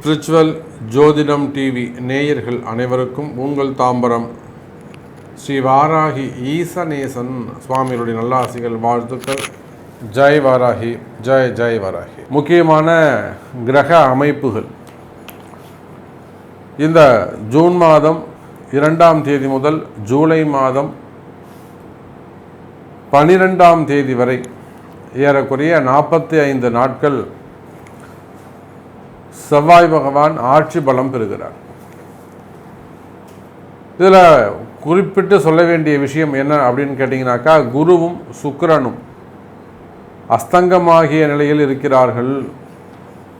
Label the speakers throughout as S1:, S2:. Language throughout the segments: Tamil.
S1: ஸ்பிரிச்சுவல் ஜோதிடம் டிவி நேயர்கள் அனைவருக்கும் உங்கள் தாம்பரம். ஸ்ரீ வாராகி ஈசநேசன் சுவாமிகளுடைய நல்லாசிகள் வாழ்த்துக்கள். ஜெய் வாராகி ஜெய் ஜெய் வாராகி. முக்கியமான கிரக அமைப்புகள். இந்த ஜூன் மாதம் இரண்டாம் தேதி முதல் ஜூலை மாதம் பனிரெண்டாம் தேதி வரை ஏறக்குறைய நாற்பத்தி ஐந்து நாட்கள் செவ்வாய் பகவான் ஆட்சி பலம் பெறுகிறார். இதில் குறிப்பிட்டு சொல்ல வேண்டிய விஷயம் என்ன அப்படின்னு கேட்டிங்கனாக்கா குருவும் சுக்கரனும் அஸ்தங்கமாகிய நிலையில் இருக்கிறார்கள்.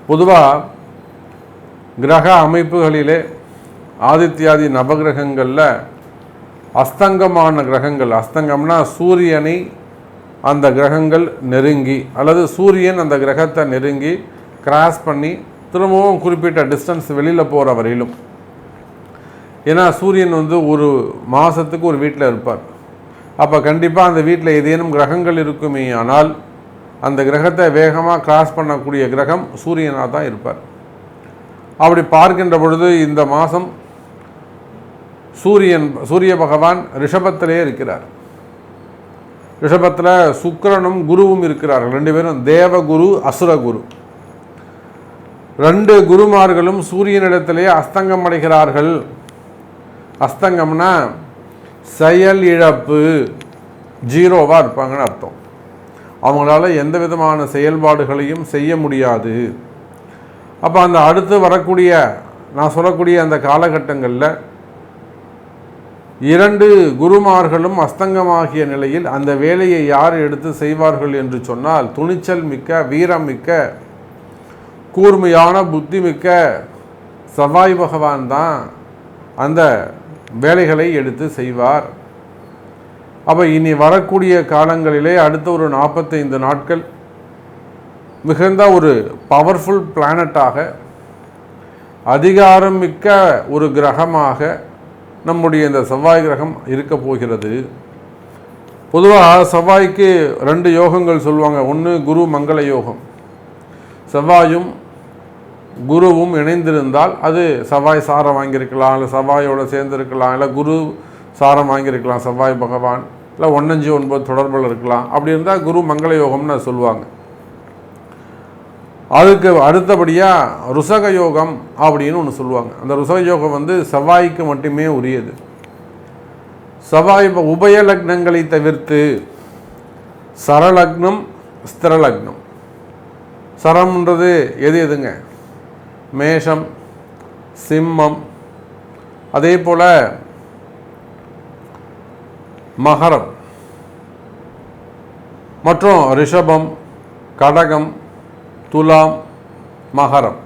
S1: பொதுவாக கிரக அமைப்புகளிலே ஆதித்யாதி நவகிரகங்களில் அஸ்தங்கமான கிரகங்கள் அஸ்தங்கம்னா சூரியனை அந்த கிரகங்கள் நெருங்கி அல்லது சூரியன் அந்த கிரகத்தை நெருங்கி கிராஸ் பண்ணி திரும்பவும் குறிப்பிட்ட டிஸ்டன்ஸ் வெளியில் போகிற வரையிலும். ஏன்னா சூரியன் வந்து ஒரு மாதத்துக்கு ஒரு வீட்டில் இருப்பார். அப்போ கண்டிப்பாக அந்த வீட்டில் ஏதேனும் கிரகங்கள் இருக்குமே ஆனால் அந்த கிரகத்தை வேகமாக கிராஸ் பண்ணக்கூடிய கிரகம் சூரியனாக தான் இருப்பார். அப்படி பார்க்கின்ற பொழுது இந்த மாதம் சூரியன் சூரிய பகவான் ரிஷபத்திலே இருக்கிறார். ரிஷபத்தில் சுக்கிரனும் குருவும் இருக்கிறார்கள். ரெண்டு பேரும் தேவகுரு அசுரகுரு. ரெண்டு குருமார்களும் சூரியனிடத்திலேயே அஸ்தங்கம் அடைகிறார்கள். அஸ்தங்கம்னா செயல் இழப்பு ஜீரோவாக இருப்பாங்கன்னு அர்த்தம். அவங்களால எந்த விதமான செயல்பாடுகளையும் செய்ய முடியாது. அப்போ அந்த அடுத்து வரக்கூடிய நான் சொல்லக்கூடிய அந்த காலகட்டங்களில் இரண்டு குருமார்களும் அஸ்தங்கமாகிய நிலையில் அந்த வேலையை யார் எடுத்து செய்வார்கள் என்று சொன்னால் துணிச்சல் மிக்க வீரம் மிக்க கூர்மையான புத்தி மிக்க சவாய் பகவான் தான் அந்த வேலைகளை எடுத்து செய்வார். அப்போ இனி வரக்கூடிய காலங்களிலே அடுத்த ஒரு நாற்பத்தைந்து நாட்கள் மிகுந்த ஒரு பவர்ஃபுல் பிளானட்டாக அதிகாரம் மிக்க ஒரு கிரகமாக நம்முடைய இந்த செவ்வாய் கிரகம் இருக்க போகிறது. பொதுவாக செவ்வாய்க்கு ரெண்டு யோகங்கள் சொல்லுவாங்க. ஒன்று குரு மங்கள யோகம். செவ்வாயும் குருவும் இணைந்திருந்தால் அது செவ்வாய் சாரம் வாங்கியிருக்கலாம் இல்லை செவ்வாயோடு சேர்ந்துருக்கலாம் இல்லை குரு சாரம் வாங்கியிருக்கலாம் செவ்வாய் பகவான் இல்லை ஒன்னஞ்சு ஒன்பது தொடர்பில் இருக்கலாம். அப்படி இருந்தால் குரு மங்கள யோகம்னு சொல்லுவாங்க. அதுக்கு அடுத்தபடியாக ருசக யோகம் அப்படின்னு ஒன்று சொல்லுவாங்க. அந்த ருசக யோகம் வந்து செவ்வாய்க்கு மட்டுமே உரியது. செவ்வாய் உபய லக்னங்களை தவிர்த்து சரலக்னம் ஸ்திரலக்னம். சரம்ன்றது எது எதுங்க? மேஷம் சிம்மம் அதே போல் மகரம். மற்றும் ரிஷபம் கடகம் துலாம் மகரம்.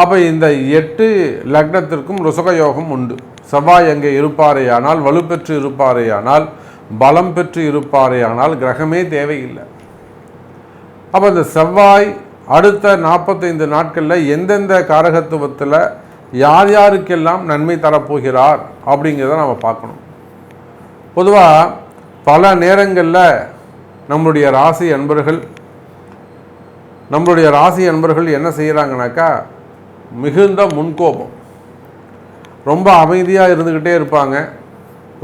S1: அப்போ இந்த எட்டு லக்னத்திற்கும் ருசக யோகம் உண்டு. செவ்வாய் அங்கே இருப்பாரேயானால் வலுப்பெற்று இருப்பாரேயானால் பலம் பெற்று இருப்பாரேயானால் கிரகமே தேவையில்லை. அப்போ இந்த செவ்வாய் அடுத்த நாற்பத்தைந்து நாட்களில் எந்தெந்த காரகத்துவத்தில் யார் யாருக்கெல்லாம் நன்மை தரப்போகிறார் அப்படிங்கிறத நம்ம பார்க்கணும். பொதுவாக பல நேரங்களில் நம்முடைய ராசி அன்பர்கள் நம்மளுடைய ராசி அன்பர்கள் என்ன செய்கிறாங்கனாக்கா மிகுந்த முன்கோபம். ரொம்ப அமைதியாக இருந்துக்கிட்டே இருப்பாங்க.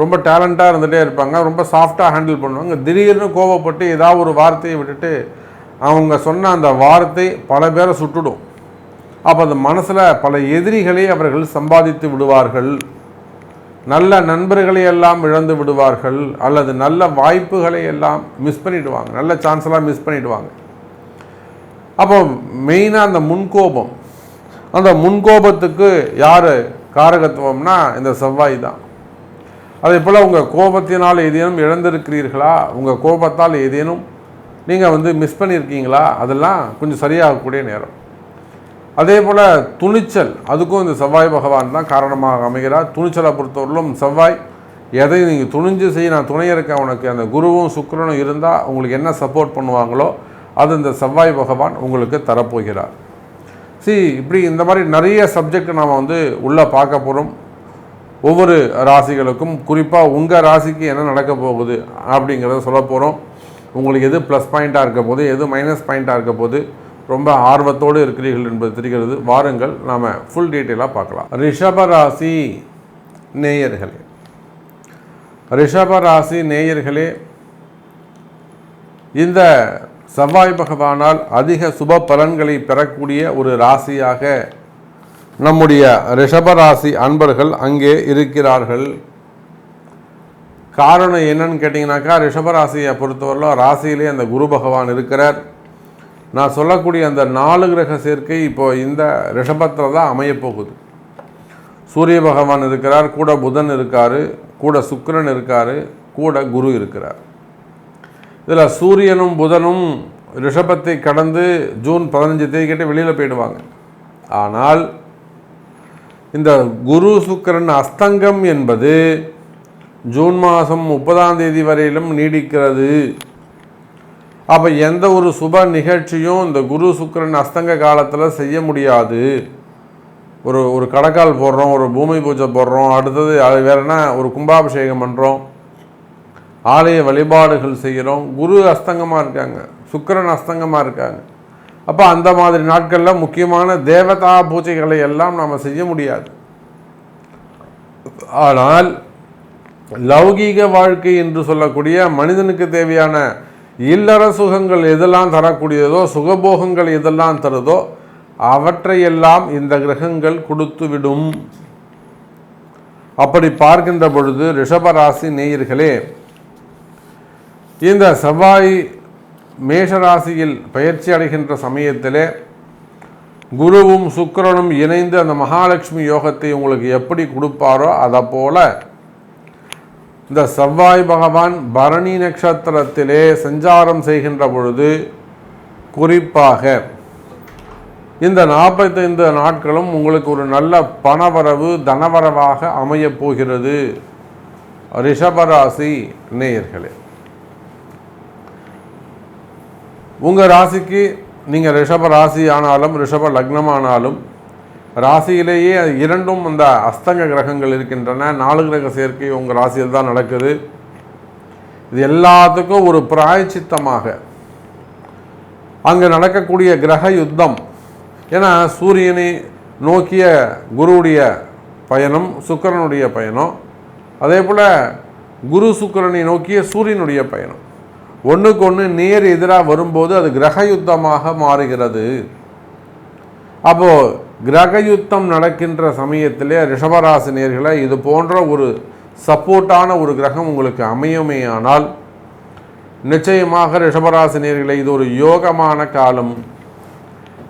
S1: ரொம்ப டேலண்ட்டாக இருந்துகிட்டே இருப்பாங்க. ரொம்ப சாஃப்டாக ஹேண்டில் பண்ணுவாங்க. திடீர்னு கோபப்பட்டு ஏதாவது ஒரு வார்த்தையை விட்டுட்டு அவங்க சொன்ன அந்த வார்த்தை பல பேரை சுட்டுடும். அப்போ அந்த மனசில் பல எதிரிகளை அவர்கள் சம்பாதித்து விடுவார்கள். நல்ல நண்பர்களை எல்லாம் இழந்து விடுவார்கள். அல்லது நல்ல வாய்ப்புகளை எல்லாம் மிஸ் பண்ணிவிடுவாங்க நல்ல சான்ஸ்லாம் மிஸ் பண்ணிவிடுவாங்க அப்போ மெயினாக அந்த முன்கோபம். அந்த முன்கோபத்துக்கு யார் காரகத்துவம்னா இந்த செவ்வாய் தான். அதே போல் உங்கள் கோபத்தினால் ஏதேனும் இழந்திருக்கிறீர்களா? உங்கள் கோபத்தால் ஏதேனும் நீங்கள் வந்து மிஸ் பண்ணியிருக்கீங்களா? அதெல்லாம் கொஞ்சம் சரியாகக்கூடிய நேரம். அதே போல் துணிச்சல் அதுக்கும் இந்த செவ்வாய் பகவான் தான் காரணமாக அமைகிறார். துணிச்சலை பொறுத்தவரையிலும் செவ்வாய் எதையும் நீங்கள் துணிஞ்சு செய்ய நான் துணை இருக்கேன் உனக்கு. அந்த குருவும் சுக்கரனும் இருந்தால் உங்களுக்கு என்ன சப்போர்ட் பண்ணுவாங்களோ அது இந்த செவ்வாய் பகவான் உங்களுக்கு தரப்போகிறார். சி இப்படி இந்த மாதிரி நிறைய சப்ஜெக்ட் நாம் வந்து உள்ளே பார்க்க போகிறோம் ஒவ்வொரு ராசிகளுக்கும் குறிப்பாக உங்கள் ராசிக்கு என்ன நடக்க போகுது அப்படிங்கிறத சொல்ல போகிறோம் உங்களுக்கு எது ப்ளஸ் பாயிண்ட்டாக இருக்க போது எது மைனஸ் பாயிண்ட்டாக இருக்க போது ரொம்ப ஆர்வத்தோடு இருக்கிறீர்கள் என்பது தெரிகிறது. வாருங்கள் நாம் ஃபுல் டீட்டெயிலாக பார்க்கலாம். ரிஷபராசி நேயர்களே. ரிஷபராசி நேயர்களே இந்த செவ்வாய் பகவானால் அதிக சுப பலன்களை பெறக்கூடிய ஒரு ராசியாக நம்முடைய ரிஷபராசி அன்பர்கள் அங்கே இருக்கிறார்கள். காரணம் என்னன்னு கேட்டிங்கனாக்கா ரிஷபராசியை பொறுத்தவரையிலும் ராசியிலே அந்த குரு பகவான் இருக்கிறார். நான் சொல்லக்கூடிய அந்த நாலு கிரக சேர்க்கை இப்போ இந்த ரிஷபத்தில் தான் அமையப்போகுது சூரிய பகவான் இருக்கிறார் கூட புதன் இருக்கார் கூட சுக்கிரன் இருக்கார் கூட குரு இருக்கிறார். இதில் சூரியனும் புதனும் ரிஷபத்தை கடந்து ஜூன் பதினஞ்சு தேதிக்கிட்ட வெளியில் போயிடுவாங்க. ஆனால் இந்த குரு சுக்கிரன் அஸ்தங்கம் என்பது ஜூன் மாதம் முப்பதாம் தேதி வரையிலும் நீடிக்கிறது. அப்போ எந்த ஒரு சுப நிகழ்ச்சியும் இந்த குரு சுக்கிரன் அஸ்தங்க காலத்தில் செய்ய முடியாது. ஒரு ஒரு கடக்கால் போடுறோம் ஒரு பூமி பூஜை போடுறோம் அடுத்தது அது வேற என்ன ஒரு கும்பாபிஷேகம் பண்ணுறோம் ஆலய வழிபாடுகள் செய்கிறோம் குரு அஸ்தங்கமாக இருக்காங்க. சுக்கிரன் அஸ்தங்கமாக இருக்காங்க. அப்போ அந்த மாதிரி நாட்களில் முக்கியமான தேவதா பூஜைகளை எல்லாம் நாம் செய்ய முடியாது. ஆனால் லௌகீக வாழ்க்கை என்று சொல்லக்கூடிய மனிதனுக்கு தேவையான இல்லற சுகங்கள் எதெல்லாம் தரக்கூடியதோ சுகபோகங்கள் எதெல்லாம் தருதோ அவற்றையெல்லாம் இந்த கிரகங்கள் கொடுத்துவிடும் அப்படி பார்க்கின்ற பொழுது ரிஷபராசி நேயர்களே இந்த செவ்வாய் மேஷராசியில் பயிற்சி அடைகின்ற சமயத்திலே குருவும் சுக்கரனும் இணைந்து அந்த மகாலட்சுமி யோகத்தை உங்களுக்கு எப்படி கொடுப்பாரோ அதை போல இந்த செவ்வாய் பகவான் பரணி நட்சத்திரத்திலே சஞ்சாரம் செய்கின்ற பொழுது குறிப்பாக இந்த நாற்பத்தைந்து நாட்களும் உங்களுக்கு ஒரு நல்ல பணவரவு தனவரவாக அமையப் போகிறது. ரிஷபராசி நேயர்களே. உங்கள் ராசிக்கு நீங்கள் ரிஷப ராசி ஆனாலும் ரிஷப லக்னமானாலும் ராசியிலேயே இரண்டும் அந்த அஸ்தங்க கிரகங்கள் இருக்கின்றன. நாலு கிரக சேர்க்கை உங்கள் ராசியில் தான் நடக்குது. இது எல்லாத்துக்கும் ஒரு பிராயச்சித்தமாக. அங்கே நடக்கக்கூடிய கிரக யுத்தம். ஏன்னா சூரியனை நோக்கிய குருவுடைய பயணம் சுக்கிரனுடைய பயணம். அதே போல் குரு சுக்கிரனை நோக்கிய சூரியனுடைய பயணம். ஒன்றுக்கு ஒன்று நேர் எதிராக வரும்போது அது கிரக யுத்தமாக மாறுகிறது. அப்போது கிரக யுத்தம் நடக்கின்ற சமயத்திலே ரிஷபராசி நேர்களை இது போன்ற ஒரு சப்போர்ட்டான ஒரு கிரகம் உங்களுக்கு அமையுமேயானால் நிச்சயமாக ரிஷபராசி நேர்களை இது ஒரு யோகமான காலம்.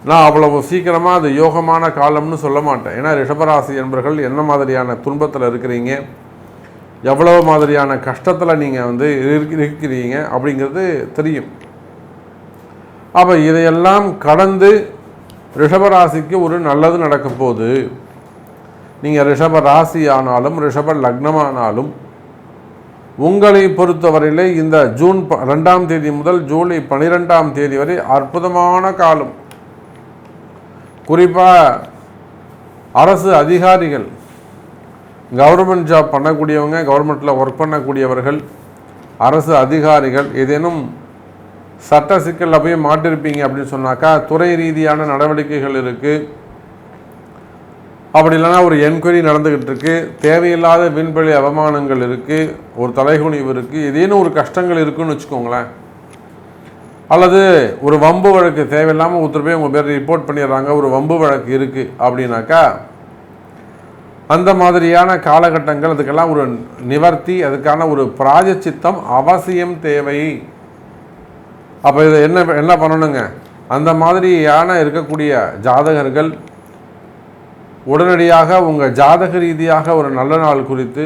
S1: நான் அவ்வளவு சீக்கிரமாக அது யோகமான காலம்னு சொல்ல மாட்டேன். ஏன்னா ரிஷபராசி என்பர்கள் என்ன மாதிரியான துன்பத்தில் இருக்கிறீங்க? எவ்வளவு மாதிரியான கஷ்டத்தில் நீங்கள் வந்து இருக்கிறீங்க அப்படிங்கிறது தெரியும். அப்போ இதையெல்லாம் கடந்து ரிஷபராசிக்கு ஒரு நல்லது நடக்கும் போது நீங்கள் ரிஷப ராசி ஆனாலும் ரிஷப லக்னமானாலும் உங்களை பொறுத்தவரையிலே இந்த ஜூன் ப- ரெண்டாம் தேதி முதல் ஜூலை பனிரெண்டாம் தேதி வரை அற்புதமான காலம். குறிப்பாக அரசு அதிகாரிகள் கவர்மெண்ட் ஜாப் பண்ணக்கூடியவங்க கவர்மெண்ட்டில் ஒர்க் பண்ணக்கூடியவர்கள் அரசு அதிகாரிகள் ஏதேனும் சட்ட சிக்கலில் போய் மாட்டிருப்பீங்க அப்படின்னு சொன்னாக்கா துறை ரீதியான நடவடிக்கைகள் இருக்குது அப்படி இல்லைன்னா ஒரு என்கொயரி நடந்துக்கிட்டு இருக்குது தேவையில்லாத விண்வெளி அவமானங்கள் இருக்குது ஒரு தலைகுனிவு இருக்குது ஏதேனும் ஒரு கஷ்டங்கள் இருக்குன்னு வச்சுக்கோங்களேன். அல்லது ஒரு வம்பு வழக்கு தேவையில்லாமல் ஒருத்தர் போய் உங்கள் பேர் ரிப்போர்ட் பண்ணிடுறாங்க. ஒரு வம்பு வழக்கு இருக்குது அப்படின்னாக்கா அந்த மாதிரியான காலகட்டங்கள் அதுக்கெல்லாம் ஒரு நிவர்த்தி அதுக்கான ஒரு பிராயச்சித்தம் அவசியம் தேவை. அப்போ இதை என்ன என்ன பண்ணணுங்க? அந்த மாதிரியான இருக்கக்கூடிய ஜாதகர்கள் உடனடியாக உங்கள் ஜாதக ரீதியாக ஒரு நல்ல நாள் குறித்து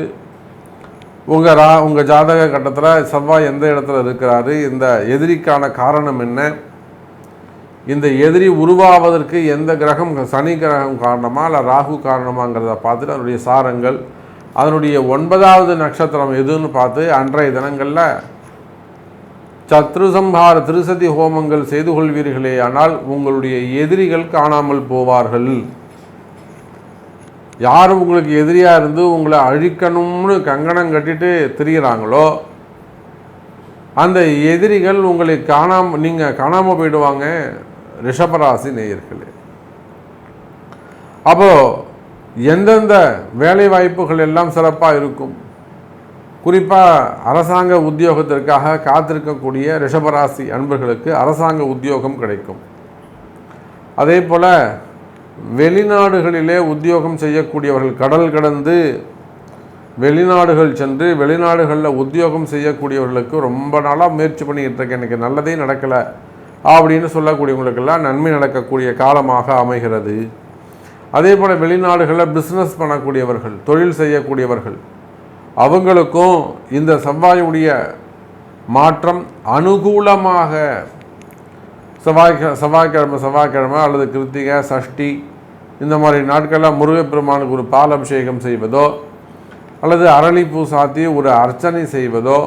S1: உங்கள் ரா உங்கள் ஜாதக கட்டத்தில் செவ்வாய் எந்த இடத்துல இருக்கிறாரு இந்த எதிரிக்கான காரணம் என்ன இந்த எதிரி உருவாவதற்கு எந்த கிரகம் சனி கிரகம் காரணமா இல்லை ராகு காரணமாங்கிறத பார்த்துட்டு அதனுடைய சாரங்கள் அதனுடைய ஒன்பதாவது நட்சத்திரம் எதுன்னு பார்த்து அன்றைய தினங்களில் சத்ருசம்ஹார திருசதி ஹோமங்கள் செய்து கொள்வீர்களே ஆனால் உங்களுடைய எதிரிகள் காணாமல் போவார்கள். யார் உங்களுக்கு எதிரியாக இருந்து உங்களை அழிக்கணும்னு கங்கணம் கட்டிட்டு திரிகிறாங்களோ அந்த எதிரிகள் உங்களை காணாம நீங்கள் காணாமல் போயிடுவாங்க. ரிஷபராசி நேயர்களே. அப்போ எந்தெந்த வேலை வாய்ப்புகள் எல்லாம் சிறப்பாக இருக்கும்? குறிப்பாக அரசாங்க உத்தியோகத்திற்காக காத்திருக்கக்கூடிய ரிஷபராசி அன்பர்களுக்கு அரசாங்க உத்தியோகம் கிடைக்கும். அதே போல் வெளிநாடுகளிலே உத்தியோகம் செய்யக்கூடியவர்கள் கடல் கடந்து வெளிநாடுகள் சென்று வெளிநாடுகளில் உத்தியோகம் செய்யக்கூடியவர்களுக்கு ரொம்ப நாளாக முயற்சி பண்ணிக்கிட்டு இருக்கேன். எனக்கு நல்லதே நடக்கலை. அப்படின்னு சொல்லக்கூடியவங்களுக்கெல்லாம் நன்மை நடக்கக்கூடிய காலமாக அமைகிறது. அதே போல் வெளிநாடுகளில் பிஸ்னஸ் பண்ணக்கூடியவர்கள் தொழில் செய்யக்கூடியவர்கள் அவங்களுக்கும் இந்த செவ்வாயுடைய மாற்றம் அனுகூலமாக செவ்வாய் செவ்வாய்க்கிழமை செவ்வாய்க்கிழமை அல்லது கிருத்திகை சஷ்டி இந்த மாதிரி நாட்களில் முருகப்பெருமானுக்கு ஒரு பால் அபிஷேகம் செய்வதோ அல்லது அரளிப்பூ சாத்தி ஒரு அர்ச்சனை செய்வதோ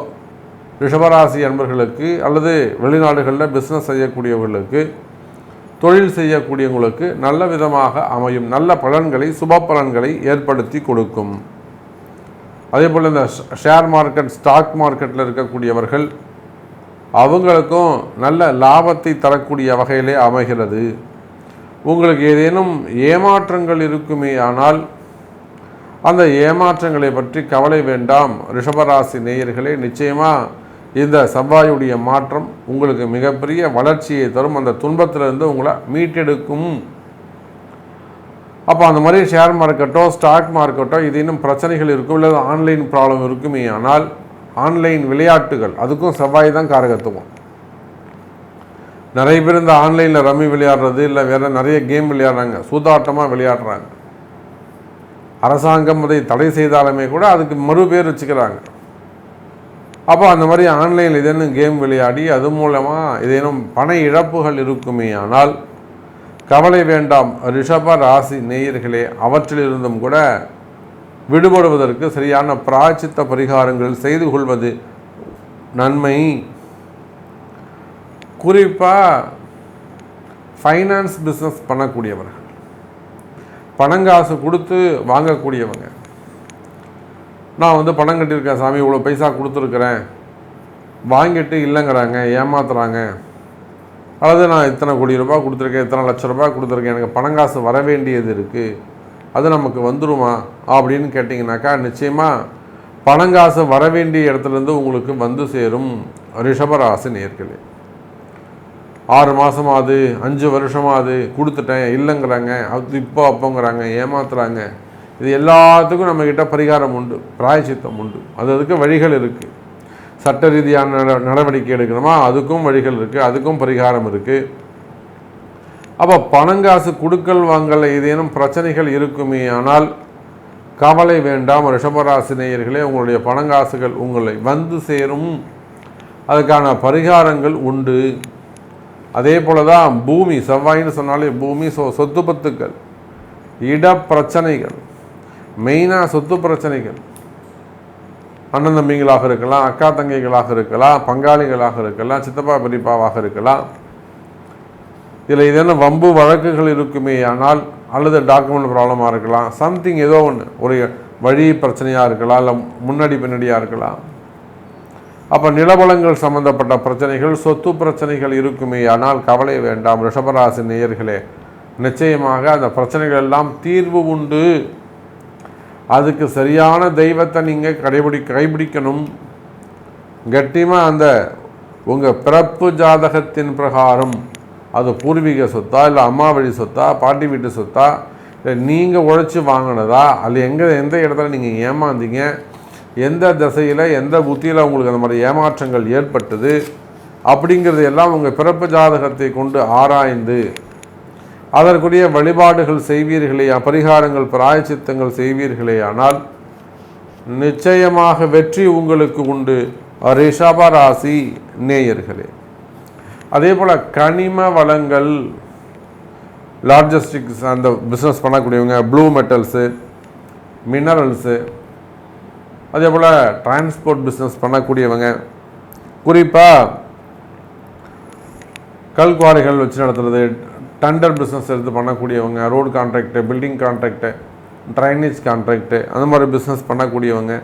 S1: ரிஷபராசி அன்பர்களுக்கு அல்லது வெளிநாடுகளில் பிஸ்னஸ் செய்யக்கூடியவர்களுக்கு தொழில் செய்யக்கூடியவங்களுக்கு நல்ல விதமாக அமையும் நல்ல பலன்களை சுப பலன்களை ஏற்படுத்தி கொடுக்கும். அதே போல் இந்த ஷேர் மார்க்கெட் ஸ்டாக் மார்க்கெட்டில் இருக்கக்கூடியவர்கள் அவங்களுக்கும் நல்ல லாபத்தை தரக்கூடிய வகையிலே அமைகிறது. உங்களுக்கு ஏதேனும் ஏமாற்றங்கள் இருக்குமே ஆனால் அந்த ஏமாற்றங்களை பற்றி கவலை வேண்டாம். ரிஷபராசி நேயர்களே நிச்சயமாக இந்த செவ்வாயுடைய மாற்றம் உங்களுக்கு மிகப்பெரிய வளர்ச்சியை தரும். அந்த துன்பத்திலிருந்து உங்களை மீட்டெடுக்கும். அப்போ அந்த மாதிரி ஷேர் மார்க்கெட்டோ ஸ்டாக் மார்க்கெட்டோ இது இன்னும் பிரச்சனைகள் இருக்கும். இல்லை ஆன்லைன் ப்ராப்ளம் இருக்குமே ஆனால் ஆன்லைன் விளையாட்டுகள் அதுக்கும் செவ்வாய் தான் காரகத்துவம். நிறைய பேர் இந்த ஆன்லைனில் ரம்மி விளையாடுறது இல்லை வேறு நிறைய கேம் விளையாடுறாங்க. சூதாட்டமாக விளையாடுறாங்க. அரசாங்கம் அதை தடை செய்தாலுமே கூட அதுக்கு மறு பேர் வச்சுக்கிறாங்க. அப்போ அந்த மாதிரி ஆன்லைனில் ஏதேனும் கேம் விளையாடி அது மூலமாக ஏதேனும் பண இழப்புகள் இருக்குமே ஆனால் கவலை வேண்டாம். ரிஷப ராசி நேயர்களே அவற்றிலிருந்தும் கூட விடுபடுவதற்கு சரியான பிராச்சித்த பரிகாரங்கள் செய்து கொள்வது நன்மை. குறிப்பாக ஃபைனான்ஸ் பிஸ்னஸ் பண்ணக்கூடியவர்கள். பணங்காசு கொடுத்து வாங்கக்கூடியவங்க. நான் வந்து பணம் கட்டியிருக்கேன் சாமி இவ்வளோ பைசா கொடுத்துருக்குறேன். வாங்கிட்டு இல்லைங்கிறாங்க ஏமாத்துறாங்க. அல்லது நான் இத்தனை கோடி ரூபாய் கொடுத்துருக்கேன் இத்தனை லட்ச ரூபாய் கொடுத்துருக்கேன் எனக்கு பணம் காசு வர வேண்டியது இருக்குது அது நமக்கு வந்துருமா அப்படின்னு கேட்டிங்கனாக்கா நிச்சயமாக பணங்காசு வர வேண்டிய இடத்துலேருந்து உங்களுக்கு வந்து சேரும் ரிஷபராசி நேர்களே. ஆறு மாதமாவது அஞ்சு வருஷமாவது கொடுத்துட்டேன் இல்லைங்கிறாங்க. அது இப்போ அப்போங்கிறாங்க ஏமாத்துறாங்க. இது எல்லாத்துக்கும் நம்மக்கிட்ட பரிகாரம் உண்டு பிராயச்சித்தம் உண்டு. அது அதுக்கு வழிகள் இருக்குது சட்ட ரீதியான நட நடவடிக்கை எடுக்கணுமா? அதுக்கும் வழிகள் இருக்குது அதுக்கும் பரிகாரம் இருக்குது அப்போ பணங்காசு கொடுக்கல் வாங்கல ஏதேனும் பிரச்சனைகள் இருக்குமே ஆனால் கவலை வேண்டாம். ரிஷபராசினியர்களே உங்களுடைய பணங்காசுகள் உங்களை வந்து சேரும். அதுக்கான பரிகாரங்கள் உண்டு. அதே போல தான் பூமி செவ்வாயின்னு சொன்னாலே பூமி சொ சொத்து பத்துக்கள் இட பிரச்சனைகள் மெயினாக சொத்து பிரச்சனைகள். அண்ணன் தம்பிங்களாக இருக்கலாம் அக்கா தங்கைகளாக இருக்கலாம் பங்காளிகளாக இருக்கலாம் சித்தப்பா பெரியப்பாவாக இருக்கலாம். இதில் இதென்ன வம்பு வழக்குகள் இருக்குமே ஆனால் அல்லது டாக்குமெண்ட் ப்ராப்ளமாக இருக்கலாம் சம்திங் ஏதோ ஒன்று ஒரு வழி பிரச்சனையாக இருக்கலாம் இல்லை முன்னாடி பின்னாடியாக இருக்கலாம். அப்போ நிலவளங்கள் சம்பந்தப்பட்ட பிரச்சனைகள் சொத்து பிரச்சனைகள் இருக்குமே ஆனால் கவலை வேண்டாம் ரிஷபராசி நேயர்களே. நிச்சயமாக அந்த பிரச்சனைகள் எல்லாம் தீர்வு உண்டு. அதுக்கு சரியான தெய்வத்தை நீங்கள் கடைபிடி கைபிடிக்கணும் கட்டியமாக அந்த உங்கள் பிறப்பு ஜாதகத்தின் பிரகாரம் அது பூர்வீக சொத்தா இல்லை அம்மா வழி சொத்தா பாட்டி வீட்டு சொத்தா இல்லை நீங்கள் உழைச்சி வாங்கினதா அது எங்கே எந்த இடத்துல நீங்கள் ஏமாந்தீங்க எந்த திசையில் எந்த புத்தியில் உங்களுக்கு அந்த மாதிரி ஏமாற்றங்கள் ஏற்பட்டது அப்படிங்கிறது எல்லாம் உங்கள் பிறப்பு ஜாதகத்தை கொண்டு ஆராய்ந்து அதற்குரிய வழிபாடுகள் செய்வீர்களே பரிகாரங்கள் பிராயச்சித்தங்கள் செய்வீர்களே ஆனால் நிச்சயமாக வெற்றி உங்களுக்கு உண்டு. ரிஷபராசி நேயர்களே. அதே போல் கனிம வளங்கள் லார்ஜஸ்டிக்ஸ் அந்த பிஸ்னஸ் பண்ணக்கூடியவங்க ப்ளூ மெட்டல்ஸு மினரல்ஸு அதே போல் டிரான்ஸ்போர்ட் பிஸ்னஸ் பண்ணக்கூடியவங்க குறிப்பாக கல்குவாரிகள் வச்சு நடத்துறது டண்டர் பிஸ்னஸ் எடுத்து பண்ணக்கூடியவங்க road contract building contract drainage contract அந்த மாதிரி பிஸ்னஸ் பண்ணக்கூடியவங்க.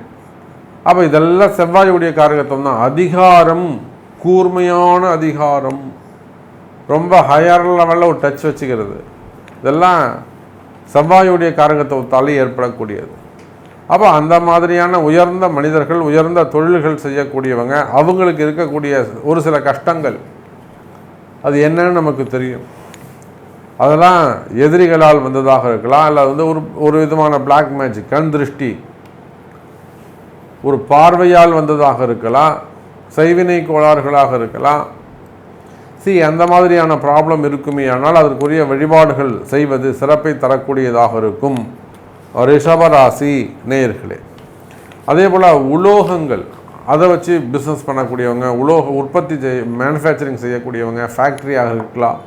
S1: அப்போ இதெல்லாம் செவ்வாயுடைய காரகத்துவம் தான். அதிகாரம் கூர்மையான அதிகாரம். ரொம்ப ஹையர் லெவலில் ஒரு டச் வச்சுக்கிறது. இதெல்லாம் செவ்வாயுடைய காரகத்துவத்தாலே ஏற்படக்கூடியது. அப்போ அந்த மாதிரியான உயர்ந்த மனிதர்கள் உயர்ந்த தொழில்கள் செய்யக்கூடியவங்க அவங்களுக்கு இருக்கக்கூடிய ஒரு சில கஷ்டங்கள். அது என்னன்னு நமக்கு தெரியும். அதெல்லாம் எதிரிகளால் வந்ததாக இருக்கலாம். இல்லை வந்து ஒரு ஒரு விதமான பிளாக் மேஜிக் கண் திருஷ்டி. ஒரு பார்வையால் வந்ததாக இருக்கலாம். செய்வினை கோளாறுகளாக இருக்கலாம். சி அந்த மாதிரியான ப்ராப்ளம் இருக்குமே ஆனால் அதற்குரிய வழிபாடுகள் செய்வது சிறப்பை தரக்கூடியதாக இருக்கும். ரிஷபராசி நேயர்களே அதே போல் உலோகங்கள் அதை வச்சு பிஸ்னஸ் பண்ணக்கூடியவங்க உலோக உற்பத்தி செய் மேனுஃபேக்சரிங் செய்யக்கூடியவங்க ஃபேக்ட்ரியாக இருக்கலாம்.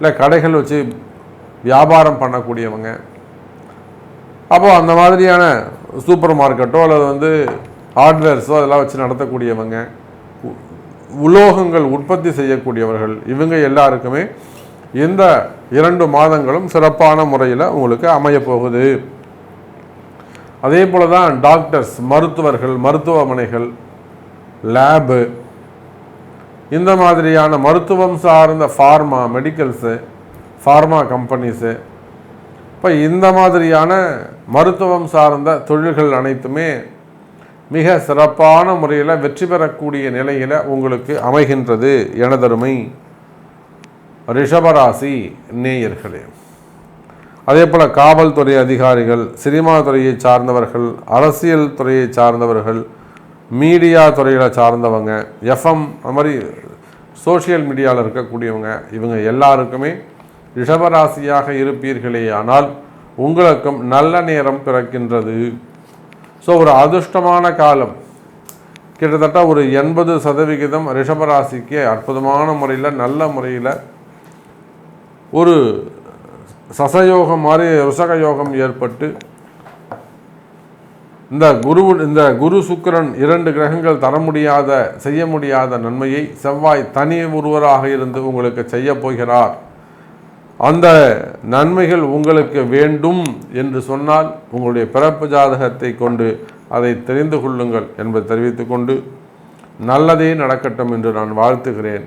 S1: இல்லை கடைகள் வச்சு வியாபாரம் பண்ணக்கூடியவங்க. அப்போது அந்த மாதிரியான சூப்பர் மார்க்கெட்டோ அல்லது வந்து ஹார்ட்வேர்ஸோ அதெல்லாம் வச்சு நடத்தக்கூடியவங்க உலோகங்கள் உற்பத்தி செய்யக்கூடியவர்கள் இவங்க எல்லாருக்குமே இந்த இரண்டு மாதங்களும் சிறப்பான முறையில் உங்களுக்கு அமையப்போகுது அதே போல தான் டாக்டர்ஸ் மருத்துவர்கள் மருத்துவமனைகள் லேபு இந்த மாதிரியான மருத்துவம் சார்ந்த ஃபார்மா மெடிக்கல்ஸு ஃபார்மா கம்பெனிஸு இப்போ இந்த மாதிரியான மருத்துவம் சார்ந்த தொழில்கள் அனைத்துமே மிக சிறப்பான முறையில் வெற்றி பெறக்கூடிய நிலையில் உங்களுக்கு அமைகின்றது எனதருமை ரிஷபராசி நேயர்களே. அதே போல் காவல்துறை அதிகாரிகள் சினிமா துறையை சார்ந்தவர்கள் அரசியல் துறையை சார்ந்தவர்கள் மீடியா துறையில் சார்ந்தவங்க எஃப்எம் அது மாதிரி சோஷியல் மீடியாவில் இருக்கக்கூடியவங்க இவங்க எல்லாருக்குமே ரிஷபராசியாக இருப்பீர்களே ஆனால் உங்களுக்கும் நல்ல நேரம் பிறக்கின்றது. ஸோ ஒரு அதிர்ஷ்டமான காலம். கிட்டத்தட்ட ஒரு எண்பது சதவிகிதம் ரிஷபராசிக்கு அற்புதமான முறையில் நல்ல முறையில் ஒரு சசயோகம் மாதிரி ருசக யோகம் ஏற்பட்டு இந்த குரு இந்த குரு சுக்கிரன் இரண்டு கிரகங்கள் தர முடியாத செய்ய முடியாத நன்மையை செவ்வாய் தனி ஒருவராக இருந்து உங்களுக்கு செய்ய போகிறார். அந்த நன்மைகள் உங்களுக்கு வேண்டும் என்று சொன்னால் உங்களுடைய பிறப்பு ஜாதகத்தை கொண்டு அதை தெரிந்து கொள்ளுங்கள் என்பதை தெரிவித்துக்கொண்டு நல்லதே நடக்கட்டும் என்று நான் வாழ்த்துகிறேன்.